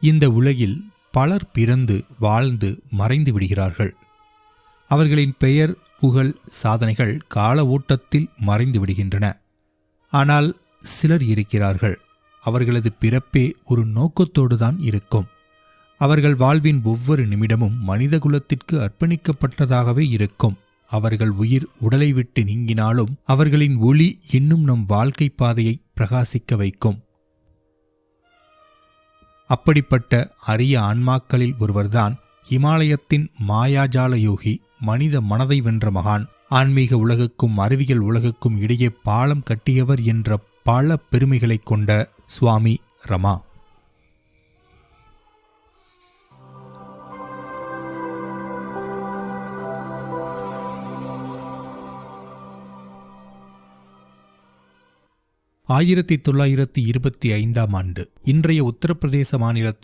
இந்த உலகில் பலர் பிறந்து வாழ்ந்து மறைந்து விடுகிறார்கள். அவர்களின் பெயர் புகழ் சாதனைகள் கால ஓட்டத்தில் மறைந்து விடுகின்றன. ஆனால் சிலர் இருக்கிறார்கள். அவர்களது பிறப்பே ஒரு நோக்கத்தோடு தான் இருக்கும். அவர்கள் வாழ்வின் ஒவ்வொரு நிமிடமும் மனிதகுலத்திற்கு அர்ப்பணிக்கப்பட்டதாகவே இருக்கும். அவர்கள் உயிர் உடலை விட்டு நீங்கினாலும் அவர்களின் ஒளி இன்னும் நம் வாழ்க்கை பாதையை பிரகாசிக்க வைக்கும். அப்படிப்பட்ட அரிய ஆன்மாக்களில் ஒருவர்தான் இமாலயத்தின் மாயாஜால யோகி மனித மனதை வென்ற மகான். ஆன்மீக உலகுக்கும் அறிவியல் உலகுக்கும் இடையே பாலம் கட்டியவர் என்ற பல பெருமைகளைக் கொண்ட சுவாமி ரமா. ஆயிரத்தி தொள்ளாயிரத்தி இருபத்தி ஐந்தாம் ஆண்டு. இன்றைய உத்தரப்பிரதேச மாநிலத்தில்